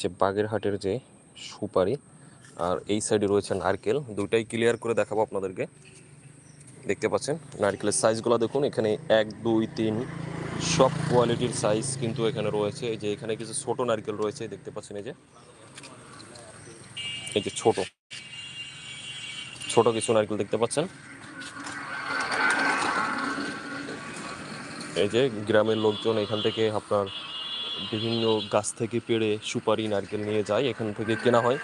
যে বাগেরহাটের যে সুপারি, আর এই সাইডে রয়েছে নারকেল। দুইটাই ক্লিয়ার করে দেখাবো আপনাদেরকে। দেখতে পাচ্ছেন, নারকেলের সাইজগুলো দেখুন, এখানে এক, দুই, তিন, সব কোয়ালিটির সাইজ কিন্তু এখানে রয়েছে। এই যে এখানে কিছু ছোট নারকেল রয়েছে, দেখতে পাচ্ছেন এই যে। এই যে ছোট। ছোট কিছু নারকেল দেখতে পাচ্ছেন। এই যে গ্রামের লোকজন এখান থেকে আপনার বিভিন্ন গাছ থেকে পেড়ে সুপারি, নারকেল নিয়ে যায়, এখান থেকে কেনা হয়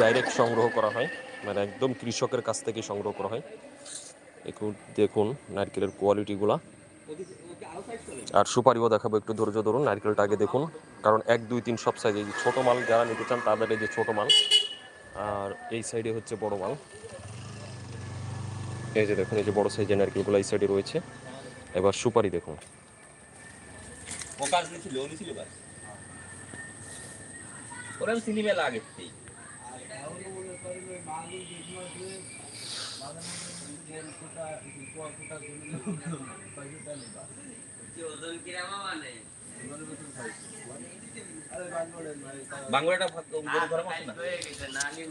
ডাইরেক্ট সংগ্রহ করা হয় মানে একদম কৃষকের কাছ থেকে সংগ্রহ করা হয়। একটু দেখুন নারকেলের কোয়ালিটিগুলা আর সুপারিও দেখাবো, একটু ধৈর্য ধরুন, নারকেলটা আগে দেখুন, কারণ এক, দুই, তিন সব সাইজে ছোট মাল যারা নিতে চান, তাদের এই যে ছোটো মাল। আর এই সাইডে হচ্ছে বড় মাল। এই যে দেখুন, এই যে বড় সাইজের নারকেলগুলো এই সাইডে রয়েছে। এবার সুপারি দেখুন। সিনেমা লাগে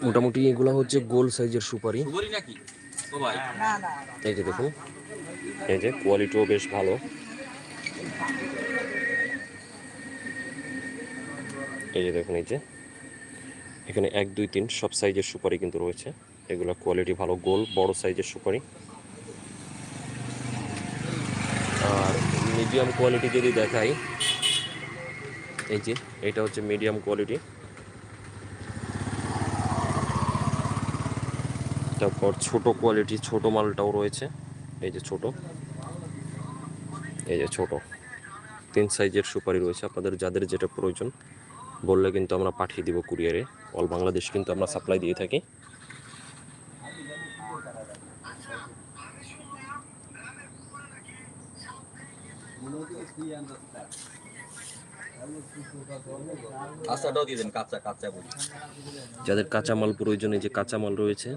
মোটামুটি এগুলো হচ্ছে গোল সাইজের সুপারি। নাকি? এই যে দেখুন এই যে কোয়ালিটিও বেশ ভালো। এই যে দেখুন, এই যে। এখানে এক, দুই, তিন সব সাইজের সুপারি কিন্তু রয়েছে। এগুলো কোয়ালিটি ভালো, গোল, বড় সাইজের সুপারি। আর মিডিয়াম কোয়ালিটি যদি দেখাই, এই যে, এটা হচ্ছে মিডিয়াম কোয়ালিটি তারপর ছোট কোয়ালিটি ছোট মালটাও রয়েছে। এই যে ছোট। এই যে ছোট। তিন সাইজের সুপারি রয়েছে। আপনাদের যাদের যেটা প্রয়োজন বললে কিন্তু আমরা পাঠিয়ে দিব কুরিয়ারে। অল বাংলাদেশ কিন্তু আমরা সাপ্লাই দিয়ে থাকি। যাদের কাঁচামাল প্রয়োজন এই যে কাঁচা মাল রয়েছে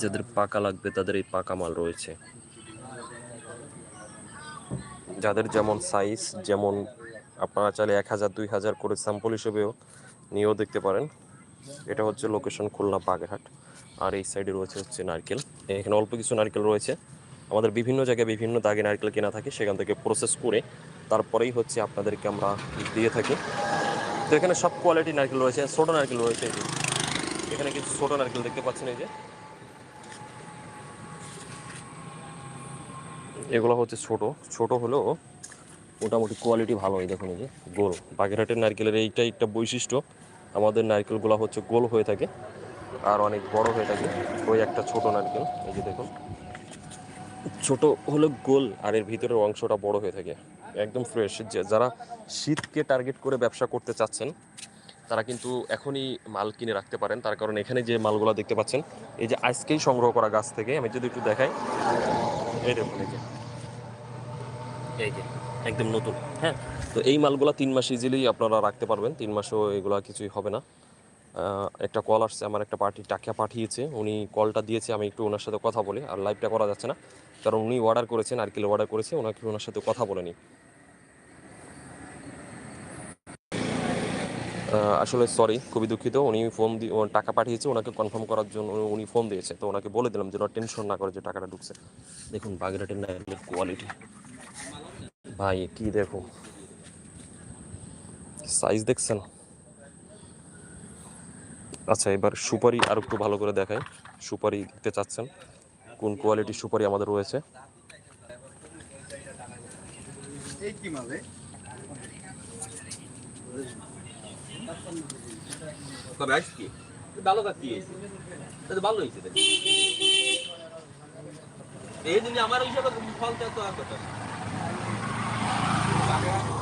যাদের পাকা লাগবে তাদের এই পাকা মাল রয়েছে। যাদের যেমন সাইজ যেমন আপনারা চাইলে এক হাজার, দুই হাজার করে স্যাম্পল হিসেবেও নিয়েও দেখতে পারেন। এটা হচ্ছে লোকেশন খুলনা বাগেরহাট। আর এই সাইডে রয়েছে হচ্ছে নারকেল। এখানে অল্প কিছু নারকেল রয়েছে। আমাদের বিভিন্ন জায়গায় বিভিন্ন দাগে নারকেল কেনা থাকে, সেখান থেকে প্রসেস করে তারপরেই হচ্ছে আপনাদেরকে আমরা দিয়ে থাকি। তো এখানে সব কোয়ালিটি নারকেল রয়েছে, ছোট নারকেল রয়েছে এখানে কিছু ছোটো নারকেল দেখতে পাচ্ছেন এই যে। এগুলো হচ্ছে ছোট ছোট হলেও মোটামুটি কোয়ালিটি ভালো এই দেখুন এই যে, গোল। বাগেরহাটের নারকেলের এইটাই একটা বৈশিষ্ট্য, আমাদের নারকেলগুলো হচ্ছে গোল হয়ে থাকে আর অনেক বড় হয়ে থাকে। ওই একটা ছোট নারকেল, এই যে দেখুন। ছোট হলো গোল আর এর ভিতরের অংশটা বড় হয়ে থাকে, একদম ফ্রেশ যে যারা শীতকে টার্গেট করে ব্যবসা করতে চাচ্ছেন, তারা কিন্তু এখনই মাল কিনে রাখতে পারেন। তার কারণ এখানে যে মালগুলো দেখতে পাচ্ছেন, এই যে আজকেই সংগ্রহ করা গাছ থেকে, আমি যদি একটু দেখাই, এই দেখুন এই যে। এই যে। একদম নতুন হ্যাঁ? তো এই মালগুলো তিন মাস ইজিলি আপনারা রাখতে পারবেন, তিন মাসেও এগুলো কিছুই হবে না। একটা কল আসছে, আমার একটা পার্টি টাকা পাঠিয়েছে, উনি কলটা দিয়েছে, আমি একটু ওনার সাথে কথা বলি, আর লাইভটা করা যাচ্ছে না। কারণ উনি অর্ডার করেছেন, আর কিলো অর্ডার করেছে, ওনাকে ওনার সাথে কথা বলে নিই। আসলে সরি খুবই দুঃখিত, উনি ফোন দিয়ে টাকা পাঠিয়েছে, ওনাকে কনফার্ম করার জন্য উনি ফোন দিয়েছে, তো ওনাকে বলে দিলাম যে ওরা টেনশন না করে যে টাকাটা ঢুকছে। দেখুন নারকেলের কোয়ালিটি ভাই, কি দেখো? সাইজ দেখছেন? আচ্ছা এবার সুপারি আর একটু ভালো করে দেখাই। সুপারি দিতে চাচ্ছেন। কোন কোয়ালিটির সুপারি আমাদের রয়েছে? এই আমার হিসাবে ফল তো Yeah.